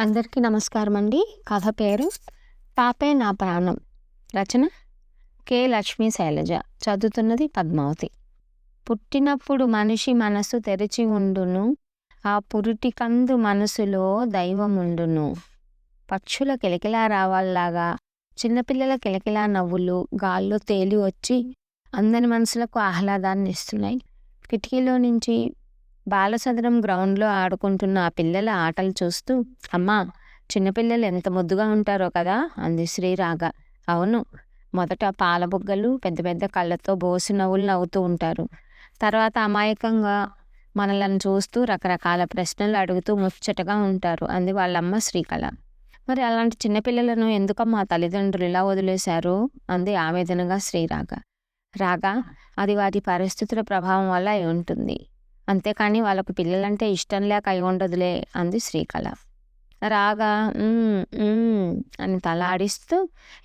అందరికీ నమస్కారం అండి కథ పేరు పాపే నా ప్రాణం. రచన కె లక్ష్మీ శైలజ. చదువుతున్నది పద్మావతి. పుట్టినప్పుడు మనిషి మనసు తెరిచి ఉండును. ఆ పురిటికందు మనసులో దైవం ఉండును. పక్షుల కిలకిలా రావాల్లాగా చిన్నపిల్లల కిలకిలా నవ్వులు గాల్లో తేలి వచ్చి అందరి మనసులకు ఆహ్లాదాన్ని ఇస్తున్నాయి. కిటికీలో నుంచి బాలసదనం గ్రౌండ్లో ఆడుకుంటున్న ఆ పిల్లల ఆటలు చూస్తూ అమ్మా చిన్నపిల్లలు ఎంత ముద్దుగా ఉంటారో కదా! అంది శ్రీరాగ. అవును మొదట పాల బుగ్గలు పెద్ద పెద్ద కళ్ళతో బోసి నవ్వులు నవ్వుతూ ఉంటారు. తర్వాత అమాయకంగా మనలను చూస్తూ రకరకాల ప్రశ్నలు అడుగుతూ ముచ్చటగా ఉంటారు అంది వాళ్ళమ్మ శ్రీకళ. మరి అలాంటి చిన్నపిల్లలను ఎందుకమ్మా తల్లిదండ్రులు ఇలా వదిలేశారు? అంది ఆవేదనగా శ్రీరాగ. రాగా అది వాటి పరిస్థితుల ప్రభావం వల్ల ఉంటుంది. అంతేకాని వాళ్ళకు పిల్లలంటే ఇష్టం లేక అయి ఉండదులే అంది శ్రీకళ. రాగా అని తల ఆడిస్తూ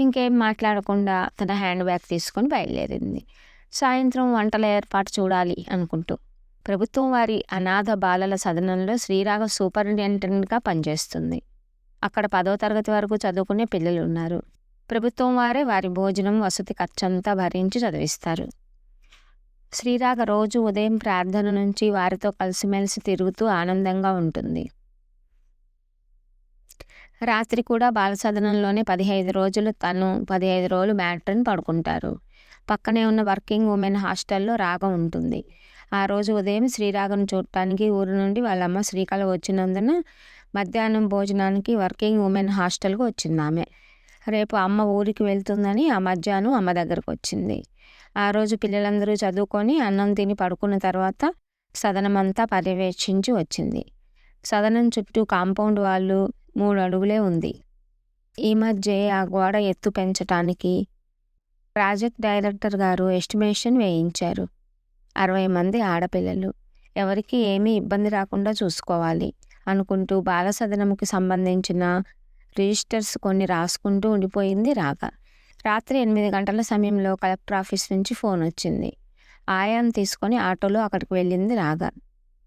ఇంకేం మాట్లాడకుండా తన హ్యాండ్ బ్యాగ్ తీసుకొని బయలుదేరింది. సాయంత్రం వంటల ఏర్పాటు చూడాలి అనుకుంటూ ప్రభుత్వం వారి అనాథ బాలల సదనంలో శ్రీరాగ సూపరింటెండెంట్గా పనిచేస్తుంది. అక్కడ పదో తరగతి వరకు చదువుకునే పిల్లలు ఉన్నారు. ప్రభుత్వం వారే వారి భోజనం వసతి ఖర్చంతా భరించి చదివిస్తారు. శ్రీరాగ రోజు ఉదయం ప్రార్థన నుంచి వారితో కలిసిమెలిసి తిరుగుతూ ఆనందంగా ఉంటుంది. రాత్రి కూడా బాలసదనంలోనే పదిహేను రోజులు తను పదిహేను రోజులు మ్యాట్రిని పడుకుంటారు. పక్కనే ఉన్న వర్కింగ్ ఉమెన్ హాస్టల్లో రాగ ఉంటుంది. ఆ రోజు ఉదయం శ్రీరాగను చూడటానికి ఊరు నుండి వాళ్ళమ్మ శ్రీకళ వచ్చినందున మధ్యాహ్నం భోజనానికి వర్కింగ్ ఉమెన్ హాస్టల్కి వచ్చింది ఆమె రేపు అమ్మ ఊరికి వెళ్తుందని ఆ మధ్యాహ్నం అమ్మ దగ్గరకు వచ్చింది. ఆ రోజు పిల్లలందరూ చదువుకొని అన్నం తిని పడుకున్న తర్వాత సదనమంతా పర్యవేక్షించి వచ్చింది. సదనం చుట్టూ కాంపౌండ్ వాళ్ళు మూడు అడుగులే ఉంది. ఈ మధ్య ఆ గోడ ఎత్తు పెంచటానికి ప్రాజెక్ట్ డైరెక్టర్ గారు ఎస్టిమేషన్ వేయించారు. అరవై మంది ఆడపిల్లలు. ఎవరికి ఏమీ ఇబ్బంది రాకుండా చూసుకోవాలి అనుకుంటూ బాల సదనంకి సంబంధించిన రిజిస్టర్స్ కొన్ని రాసుకుంటూ ఉండిపోయింది రాగా. రాత్రి ఎనిమిది గంటల సమయంలో కలెక్టర్ ఆఫీస్ నుంచి ఫోన్ వచ్చింది. ఆయాను తీసుకొని ఆటోలో అక్కడికి వెళ్ళింది రాగా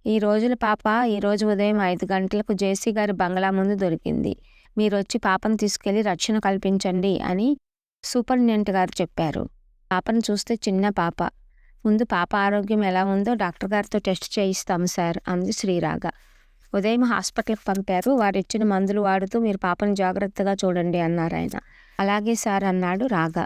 ఈ రోజుల పాప ఈ రోజు ఉదయం ఐదు గంటలకు జేసీ గారి బంగ్లా ముందు దొరికింది. మీరు వచ్చి పాపను తీసుకెళ్ళి రక్షణ కల్పించండి అని సూపరింటెండెంట్ గారు చెప్పారు. పాపను చూస్తే చిన్న పాప. ముందు పాప ఆరోగ్యం ఎలా ఉందో డాక్టర్ గారితో టెస్ట్ చేయిస్తాం సార్ అంది శ్రీరాగ ఉదయం హాస్పిటల్కి పంపారు. వారు ఇచ్చిన మందులు వాడుతూ మీరు పాపను జాగ్రత్తగా చూడండి అన్నారు ఆయన. అలాగే సార్ అన్నాడు రాగా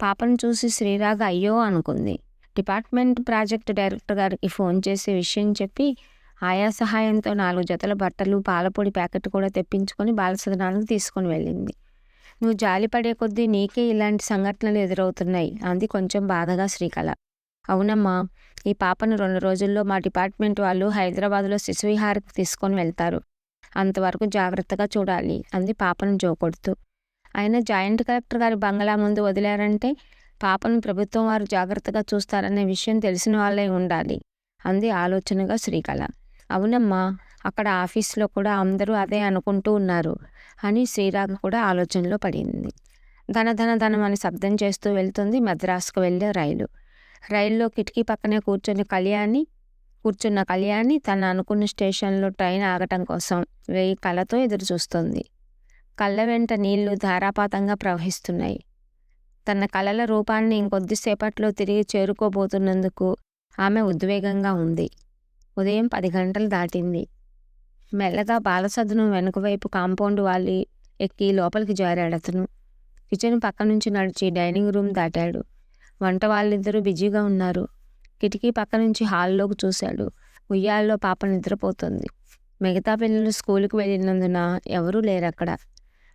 పాపను చూసి శ్రీరాగ అయ్యో అనుకుంది. డిపార్ట్మెంట్ ప్రాజెక్ట్ డైరెక్టర్ గారికి ఫోన్ చేసి విషయం చెప్పి ఆయా సహాయంతో నాలుగు జతల బట్టలు పాలపొడి ప్యాకెట్ కూడా తెప్పించుకొని బాలసదనానికి తీసుకొని వెళ్ళింది. నువ్వు జాలిపడే కొద్దీ నీకే ఇలాంటి సంఘటనలు ఎదురవుతున్నాయి అంది కొంచెం బాధగా శ్రీకళ. అవునమ్మా ఈ పాపను రెండు రోజుల్లో మా డిపార్ట్మెంట్ వాళ్ళు హైదరాబాద్లో శిశువిహార్కి తీసుకొని వెళ్తారు. అంతవరకు జాగ్రత్తగా చూడాలి అంది పాపను జోకొడుతూ. ఆయన జాయింట్ కలెక్టర్ గారి బంగ్లా ముందు వదిలారంటే పాపను ప్రభుత్వం వారు జాగ్రత్తగా చూస్తారనే విషయం తెలిసిన వాళ్ళే ఉండాలి అంది ఆలోచనగా శ్రీకళ. అవునమ్మా అక్కడ ఆఫీస్లో కూడా అందరూ అదే అనుకుంటూ ఉన్నారు అని శ్రీరామ్ కూడా ఆలోచనలో పడింది. ధన ధన ధనం అని శబ్దం చేస్తూ వెళ్తుంది మద్రాసుకు వెళ్ళే రైలు. రైల్లో కిటికీ పక్కనే కూర్చొని కళ్యాణి కూర్చున్న కళ్యాణి తను అనుకున్న స్టేషన్లో ట్రైన్ ఆగటం కోసం వేయి కళతో ఎదురు చూస్తుంది కళ్ళ వెంట నీళ్ళు ధారాపాతంగా ప్రవహిస్తున్నాయి. తన కళల రూపాన్ని ఇంకొద్దిసేపట్లో తిరిగి చేరుకోబోతున్నందుకు ఆమె ఉద్వేగంగా ఉంది. ఉదయం పది గంటలు దాటింది. మెల్లగా బాలసదనం వెనుకవైపు కాంపౌండ్ వాలి ఎక్కి లోపలికి జారాడు అతను. కిచెన్ పక్క నుంచి నడిచి డైనింగ్ రూమ్ దాటాడు. వంట వాళ్ళిద్దరూ బిజీగా ఉన్నారు. కిటికీ పక్క నుంచి హాల్లోకి చూశాడు. ఉయ్యాల్లో పాప నిద్రపోతుంది. మిగతా పిల్లలు స్కూల్కి వెళ్ళినందున ఎవరూ లేరు అక్కడ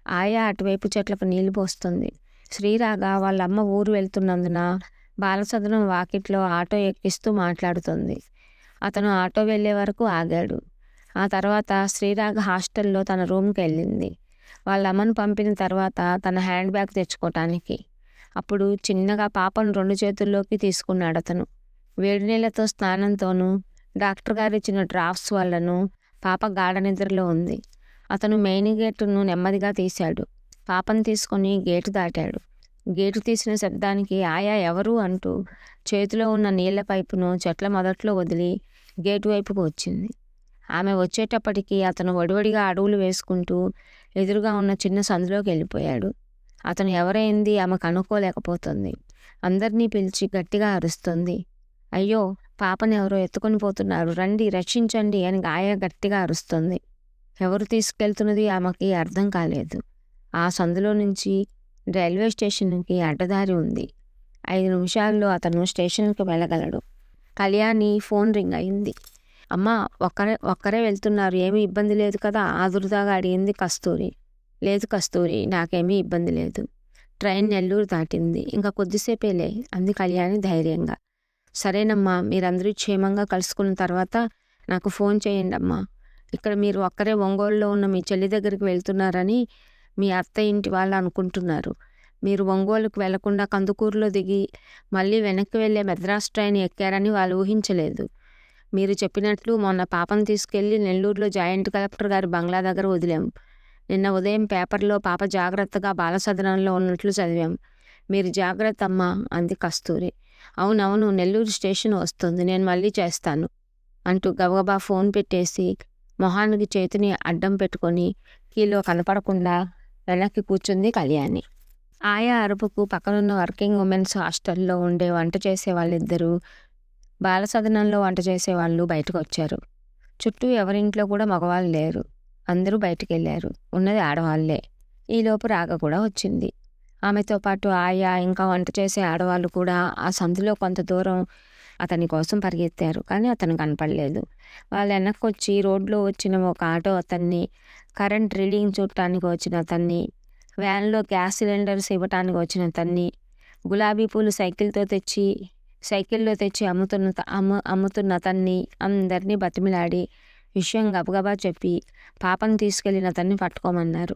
ఆయా అటువైపు చెట్లకు నీళ్ళు పోస్తుంది. శ్రీరాగ వాళ్ళ అమ్మ ఊరు వెళ్తున్నందున బాలసదనం వాకిట్లో ఆటో ఎక్కిస్తూ మాట్లాడుతుంది. అతను ఆటో వెళ్ళే వరకు ఆగాడు. ఆ తర్వాత శ్రీరాగ హాస్టల్లో తన రూమ్కి వెళ్ళింది. వాళ్ళ అమ్మను పంపిన తర్వాత తన హ్యాండ్ బ్యాగ్ తెచ్చుకోవటానికి అప్పుడు చిన్నగా పాపను రెండు చేతుల్లోకి తీసుకున్నాడు అతను. వేడి నీళ్ళతో స్నానంతోనూ డాక్టర్ గారు ఇచ్చిన డ్రాఫ్ట్స్ వల్లను పాప గాఢ నిద్రలో ఉంది. అతను మెయిన్ గేటును నెమ్మదిగా తీశాడు. పాపను తీసుకొని గేటు దాటాడు. గేటు తీసిన శబ్దానికి ఆయా ఎవరు అంటూ చేతిలో ఉన్న నీళ్ళ పైపును చెట్ల మొదట్లో వదిలి గేటు వైపుకు వచ్చింది. ఆమె వచ్చేటప్పటికి అతను వడివడిగా అడుగులు వేసుకుంటూ ఎదురుగా ఉన్న చిన్న సందులోకి వెళ్ళిపోయాడు. అతను ఎవరైంది ఆమె కనుక్కోలేకపోతుంది. అందరినీ పిలిచి గట్టిగా అరుస్తుంది. అయ్యో పాపని ఎవరో ఎత్తుకొని పోతున్నారు. రండి రక్షించండి అని గాయ గట్టిగా అరుస్తుంది. ఎవరు తీసుకెళ్తున్నది ఆమెకి అర్థం కాలేదు. ఆ సందులో నుంచి రైల్వే స్టేషన్కి అడ్డదారి ఉంది. ఐదు నిమిషాల్లో అతను స్టేషన్కి వెళ్ళగలడు. కళ్యాణి ఫోన్ రింగ్ అయింది. అమ్మ ఒక్కరే ఒక్కరే వెళ్తున్నారు. ఏమీ ఇబ్బంది లేదు కదా? ఆదురుదాగా అడిగింది కస్తూరి. లేదు కస్తూరి నాకేమీ ఇబ్బంది లేదు. ట్రైన్ నెల్లూరు దాటింది. ఇంకా కొద్దిసేపేలే అంది కళ్యాణి ధైర్యంగా. సరేనమ్మా మీరందరూ క్షేమంగా కలుసుకున్న తర్వాత నాకు ఫోన్ చేయండి అమ్మా ఇక్కడ మీరు ఒక్కరే ఒంగోలులో ఉన్న మీ చెల్లి దగ్గరికి వెళ్తున్నారని మీ అత్త ఇంటి వాళ్ళు అనుకుంటున్నారు. మీరు ఒంగోలుకు వెళ్ళకుండా కందుకూరులో దిగి మళ్ళీ వెనక్కి వెళ్ళే మెద్రాస్ ట్రైన్ ఎక్కారని వాళ్ళు ఊహించలేదు. మీరు చెప్పినట్లు మొన్న పాపను తీసుకెళ్ళి నెల్లూరులో జాయింట్ కలెక్టర్ గారి బంగ్లా దగ్గర వదిలాం. నిన్న ఉదయం పేపర్లో పాప జాగ్రత్తగా బాలసదనంలో ఉన్నట్లు చదివాం. మీరు జాగ్రత్త అమ్మా అంది కస్తూరి. అవునవును నెల్లూరు స్టేషన్ వస్తుంది. నేను మళ్ళీ చేస్తాను అంటూ గబగబా ఫోన్ పెట్టేసి మొహానికి చేతిని అడ్డం పెట్టుకొని కీలో కనపడకుండా వెనక్కి కూర్చుంది కళ్యాణి. ఆయా అరుపుకు పక్కనున్న వర్కింగ్ ఉమెన్స్ హాస్టల్లో ఉండే వంట చేసే వాళ్ళిద్దరూ బాలసదనంలో వంట చేసే వాళ్ళు బయటకు వచ్చారు చుట్టూ ఎవరింట్లో కూడా మగవాళ్ళు లేరు. అందరూ బయటికి వెళ్ళారు ఉన్నది ఆడవాళ్ళే. ఈలోపు రాగ కూడా వచ్చింది. ఆమెతో పాటు ఆయా ఇంకా వంట చేసే ఆడవాళ్ళు కూడా ఆ సందులో కొంత దూరం అతని కోసం పరిగెత్తారు. కానీ అతను కనపడలేదు. వాళ్ళు వెనక్కి వచ్చి రోడ్లో వచ్చిన ఒక ఆటో అతన్ని కరెంట్ రీడింగ్ చూడటానికి వచ్చిన అతన్ని వ్యాన్లో గ్యాస్ సిలిండర్స్ ఇవ్వటానికి వచ్చిన అతన్ని గులాబీ పూలు సైకిల్తో తెచ్చి సైకిల్లో తెచ్చి అమ్ముతున్న అమ్ము అమ్ముతున్న అతన్ని అందరినీ బతిమిలాడి విషయం గబగబా చెప్పి పాపను తీసుకెళ్ళిన అతన్ని పట్టుకోమన్నారు.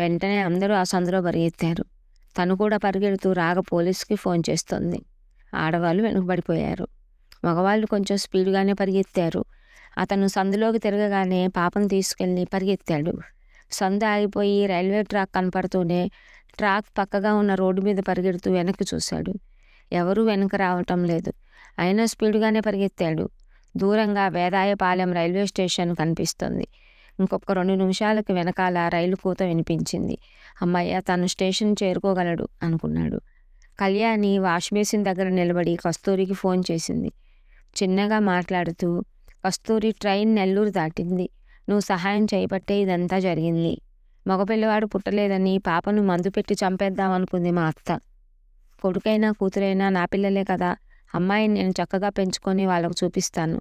వెంటనే అందరూ ఆ సందులో పరిగెత్తారు తను కూడా పరిగెడుతూ రాగ పోలీస్కి ఫోన్ చేస్తుంది. ఆడవాళ్ళు వెనుకబడిపోయారు. మగవాళ్ళు కొంచెం స్పీడ్గానే పరిగెత్తారు. అతను సందులోకి తిరగగానే పాపను తీసుకెళ్ళి పరిగెత్తాడు. సందు ఆగిపోయి రైల్వే ట్రాక్ కనపడుతూనే ట్రాక్ పక్కగా ఉన్న రోడ్డు మీద పరిగెడుతూ వెనక్కి చూశాడు. ఎవరూ వెనక రావటం లేదు. అయినా స్పీడ్గానే పరిగెత్తాడు. దూరంగా వేదాయపాలెం రైల్వే స్టేషన్ కనిపిస్తుంది. ఇంకొక రెండు నిమిషాలకి వెనకాల రైలు కూత వినిపించింది. అమ్మయ్య తను స్టేషన్ చేరుకోగలడు అనుకున్నాడు. కళ్యాణి వాష్ బేసిన్ దగ్గర నిలబడి కస్తూరికి ఫోన్ చేసింది. చిన్నగా మాట్లాడుతూ కస్తూరి ట్రైన్ నెల్లూరు దాటింది. నువ్వు సహాయం చేయబట్టే ఇదంతా జరిగింది. మగపిల్లవాడు పుట్టలేదని పాపను మందు పెట్టి చంపేద్దామనుకుంది మా అత్త. కొడుకైనా కూతురైనా నా పిల్లలే కదా. అమ్మాయిని నేను చక్కగా పెంచుకొని వాళ్ళకు చూపిస్తాను.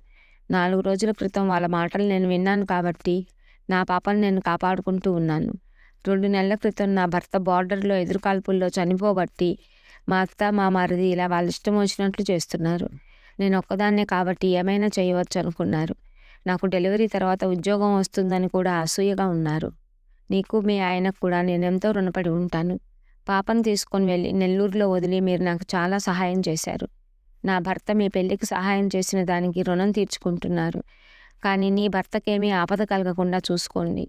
నాలుగు రోజుల క్రితం వాళ్ళ మాటలు నేను విన్నాను కాబట్టి నా పాపను నేను కాపాడుకుంటూ ఉన్నాను. రెండు నెలల క్రితం నా భర్త బార్డర్లో ఎదురుకాల్పుల్లో చనిపోబట్టి మా అత్త మా మరిది ఇలా వాళ్ళ ఇష్టం వచ్చినట్లు చేస్తున్నారు. నేను ఒక్కదాన్నే కాబట్టి ఏమైనా చేయవచ్చు అనుకున్నారు. నాకు డెలివరీ తర్వాత ఉద్యోగం వస్తుందని కూడా అసూయగా ఉన్నారు. నీకు మీ ఆయనకు కూడా నేనెంతో రుణపడి ఉంటాను. పాపను తీసుకొని వెళ్ళి నెల్లూరులో వదిలి మీరు నాకు చాలా సహాయం చేశారు. నా భర్త మీ పెళ్ళికి సహాయం చేసిన దానికి రుణం తీర్చుకుంటున్నారు. కానీ నీ భర్తకేమీ ఆపద కలగకుండా చూసుకోండి.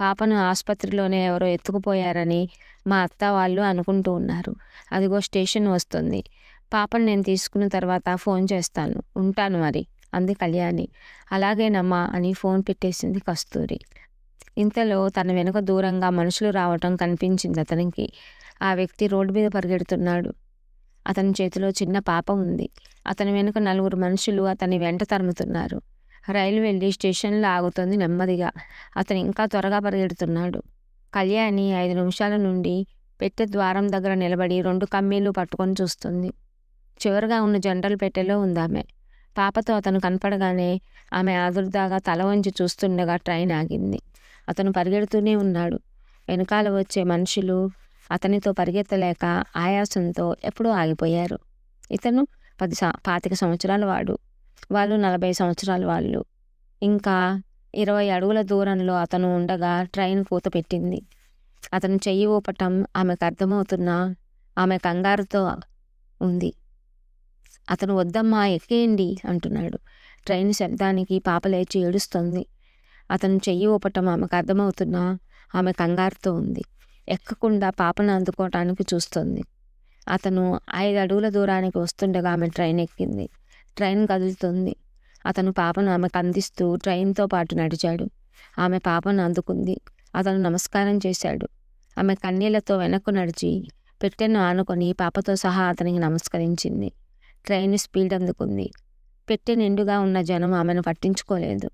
పాపను ఆసుపత్రిలోనే ఎవరో ఎత్తుకుపోయారని మా అత్త వాళ్ళు అనుకుంటూ ఉన్నారు. అదిగో స్టేషన్ వస్తుంది. పాపను నేను తీసుకున్న తర్వాత ఫోన్ చేస్తాను. ఉంటాను మరి. అంది కళ్యాణి. అలాగేనమ్మా అని ఫోన్ పెట్టేసింది కస్తూరి. ఇంతలో తన వెనుక దూరంగా మనుషులు రావటం కనిపించింది అతనికి. ఆ వ్యక్తి రోడ్డు మీద పరిగెడుతున్నాడు. అతని చేతిలో చిన్న పాప ఉంది. అతని వెనుక నలుగురు మనుషులు అతని వెంట తరుముతున్నారు. రైలు వెళ్ళి స్టేషన్లో ఆగుతుంది నెమ్మదిగా. అతను ఇంకా త్వరగా పరిగెడుతున్నాడు. కళ్యాణి ఐదు నిమిషాల నుండి పెట్టె ద్వారం దగ్గర నిలబడి రెండు కమ్మీలు పట్టుకొని చూస్తుంది. చివరిగా ఉన్న జనరల్ పెట్టెలో ఉందామె పాపతో అతను కనపడగానే ఆమె ఆదుర్దాగా తల వంచి చూస్తుండగా ట్రైన్ ఆగింది. అతను పరిగెడుతూనే ఉన్నాడు. వెనకాల వచ్చే మనుషులు అతనితో పరిగెత్తలేక ఆయాసంతో ఎప్పుడూ ఆగిపోయారు. ఇతను పది పాతిక సంవత్సరాల వాడు. వాళ్ళు నలభై సంవత్సరాల వాళ్ళు. ఇంకా ఇరవై అడుగుల దూరంలో అతను ఉండగా ట్రైన్ కూత పెట్టింది. అతను చెయ్యి ఊపటం ఆమెకు అర్థమవుతున్నా ఆమె కంగారుతో ఉంది. అతను వద్దమ్మా ఎక్కేయండి అంటున్నాడు. ట్రైన్ శబ్దానికి పాప లేచి ఏడుస్తుంది. అతను చెయ్యి ఊపటం ఆమెకు అర్థమవుతున్నా ఆమె కంగారుతో ఉంది. ఎక్కకుండా పాపను అందుకోవటానికి చూస్తుంది. అతను ఐదు అడుగుల దూరానికి వస్తుండగా ఆమె ట్రైన్ ఎక్కింది. ట్రైన్ కదులుతుంది. అతను పాపను ఆమెకు అందిస్తూ ట్రైన్తో పాటు నడిచాడు. ఆమె పాపను అందుకుంది. అతను నమస్కారం చేశాడు. ఆమె కన్నీళ్ళతో వెనక్కు నడిచి పెట్టెను ఆనుకొని పాపతో సహా అతనికి నమస్కరించింది. ట్రైన్ స్పీడ్ అందుకుంది. పెట్టె నిండుగా ఉన్న జనం ఆమెను పట్టించుకోలేదు.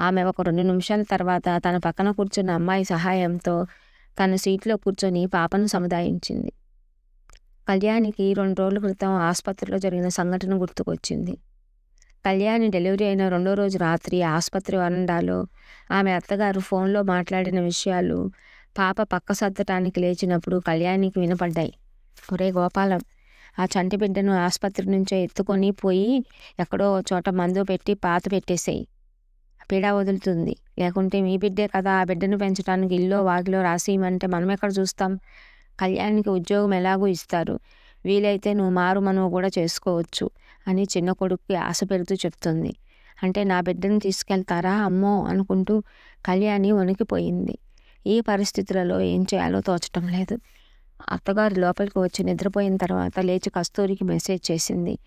ఆమె ఒక రెండు నిమిషాల తర్వాత తన పక్కన కూర్చున్న అమ్మాయి సహాయంతో తన సీట్లో కూర్చొని పాపను సముదాయించింది. కళ్యాణికి రెండు రోజుల క్రితం ఆసుపత్రిలో జరిగిన సంఘటన గుర్తుకొచ్చింది. కళ్యాణి డెలివరీ అయిన రెండో రోజు రాత్రి ఆసుపత్రి వరండాలో ఆమె అత్తగారు ఫోన్లో మాట్లాడిన విషయాలు పాప పక్క సర్దటానికి లేచినప్పుడు కళ్యాణికి వినపడ్డాయి. ఒరే గోపాలం ఆ చంటి బిడ్డను ఆసుపత్రి నుంచే ఎత్తుకొని పోయి ఎక్కడో చోట మందు పెట్టి పాత పెట్టేసేయి. పీడ వదులుతుంది. లేకుంటే మీ బిడ్డే కదా ఆ బిడ్డను పెంచడానికి ఇల్లో వాకిలో రాసియమంటే మనం ఎక్కడ చూస్తాం? కళ్యాణ్కి ఉద్యోగం ఎలాగూ ఇస్తారు? వీలైతే నువ్వు మారు మనవు కూడా చేసుకోవచ్చు అని చిన్న కొడుక్కి ఆశ పెడుతూ చెప్తుంది. అంటే నా బిడ్డను తీసుకెళ్తారా అమ్మో అనుకుంటూ కళ్యాణి వణికిపోయింది. ఈ పరిస్థితులలో ఏం చేయాలో తోచటం లేదు. అత్తగారు లోపలికి వచ్చి నిద్రపోయిన తర్వాత లేచి కస్తూరికి మెసేజ్ చేసింది.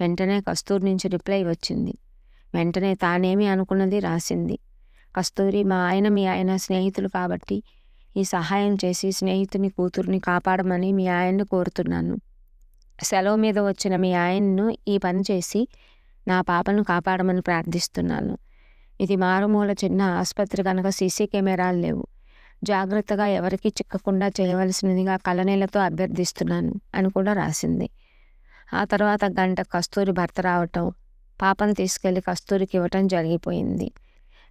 వెంటనే కస్తూరి నుంచి రిప్లై వచ్చింది. వెంటనే తానేమి అనుకున్నది రాసింది. కస్తూరి మా ఆయన మీ ఆయన స్నేహితులు కాబట్టి ఈ సహాయం చేసి స్నేహితుని కూతుర్ని కాపాడమని మీ ఆయన్ని కోరుతున్నాను. సెలవు మీద వచ్చిన మీ ఆయన్ను ఈ పని చేసి నా పాపను కాపాడమని ప్రార్థిస్తున్నాను. ఇది మారుమూల చిన్న ఆసుపత్రి కనుక సీసీ కెమెరాలు లేవు. జాగ్రత్తగా ఎవరికి చిక్కకుండా చేయవలసినదిగా కలనీలతో అభ్యర్థిస్తున్నాను అని కూడా రాసింది. ఆ తర్వాత గంట కస్తూరి భర్త రావటం పాపను తీసుకెళ్ళి కస్తూరికి ఇవ్వటం జరిగిపోయింది.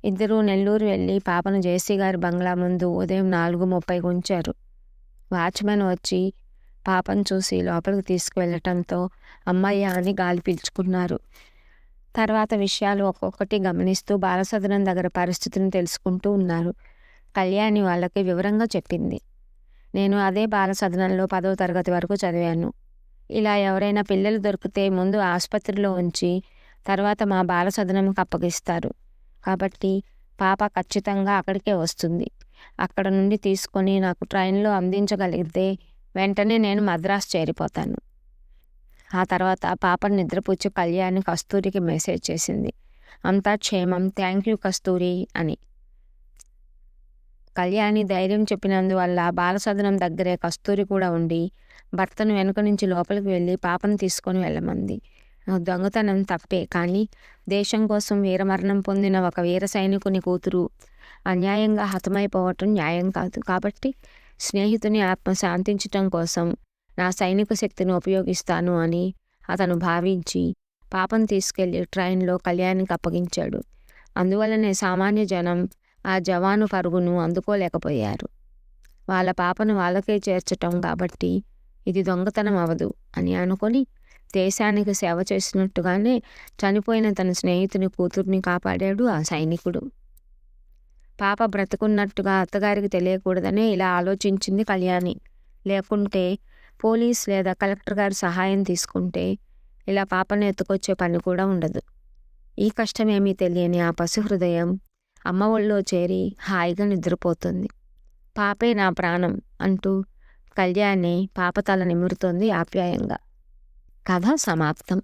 ఇద్దరూ నెల్లూరు వెళ్ళి పాపను జేసీ గారి బంగ్లా ముందు ఉదయం నాలుగు ముప్పైకి ఉంచారు. వాచ్మెన్ వచ్చి పాపను చూసి లోపలికి తీసుకువెళ్ళటంతో అమ్మయ్య అని గాలి పీల్చుకున్నారు. తర్వాత విషయాలు ఒక్కొక్కటి గమనిస్తూ బాలసదనం దగ్గర పరిస్థితిని తెలుసుకుంటూ ఉన్నారు. కళ్యాణి వాళ్ళకి వివరంగా చెప్పింది. నేను అదే బాలసదనంలో పదవ తరగతి వరకు చదివాను. ఇలా ఎవరైనా పిల్లలు దొరికితే ముందు ఆసుపత్రిలో ఉంచి తర్వాత మా బాలసదనంకి అప్పగిస్తారు. కాబట్టి పాప ఖచ్చితంగా అక్కడికే వస్తుంది. అక్కడ నుండి తీసుకొని నాకు ట్రైన్లో అందించగలిగితే వెంటనే నేను మద్రాసు చేరిపోతాను. ఆ తర్వాత పాపను నిద్రపుచ్చి కళ్యాణి కస్తూరికి మెసేజ్ చేసింది. అంతా క్షేమం థ్యాంక్ యూ కస్తూరి అని. కళ్యాణి ధైర్యం చెప్పినందువల్ల బాలసదనం దగ్గరే కస్తూరి కూడా ఉండి భర్తను వెనుక నుంచి లోపలికి వెళ్ళి పాపను తీసుకొని వెళ్ళమంది. దొంగతనం తప్పే కానీ దేశం కోసం వీరమరణం పొందిన ఒక వీర సైనికుని కూతురు అన్యాయంగా హతమైపోవటం న్యాయం కాదు. కాబట్టి స్నేహితుని ఆత్మ శాంతించటం కోసం నా సైనిక శక్తిని ఉపయోగిస్తాను అని అతను భావించి పాపను తీసుకెళ్ళి ట్రైన్లో కళ్యాణికి అప్పగించాడు. అందువలనే సామాన్య జనం ఆ జవాను పరుగును అందుకోలేకపోయారు. వాళ్ళ పాపను వాళ్ళకే చేర్చటం కాబట్టి ఇది దొంగతనం అవదు అని అనుకొని దేశానికి సేవ చేసినట్టుగానే చనిపోయిన తన స్నేహితుని కూతుర్ని కాపాడాడు ఆ సైనికుడు. పాప బ్రతుకున్నట్టుగా అత్తగారికి తెలియకూడదనే ఇలా ఆలోచించింది కళ్యాణి. లేకుంటే పోలీస్ లేదా కలెక్టర్ గారు సహాయం తీసుకుంటే ఇలా పాపను ఎత్తుకొచ్చే పని కూడా ఉండదు. ఈ కష్టమేమీ తెలియని ఆ పసి హృదయం అమ్మ ఒళ్ళో చేరి హాయిగా నిద్రపోతుంది. పాపే నా ప్రాణం అంటూ కళ్యాణి పాప తల నిమురుతోంది ఆప్యాయంగా. కథ సమాప్తం.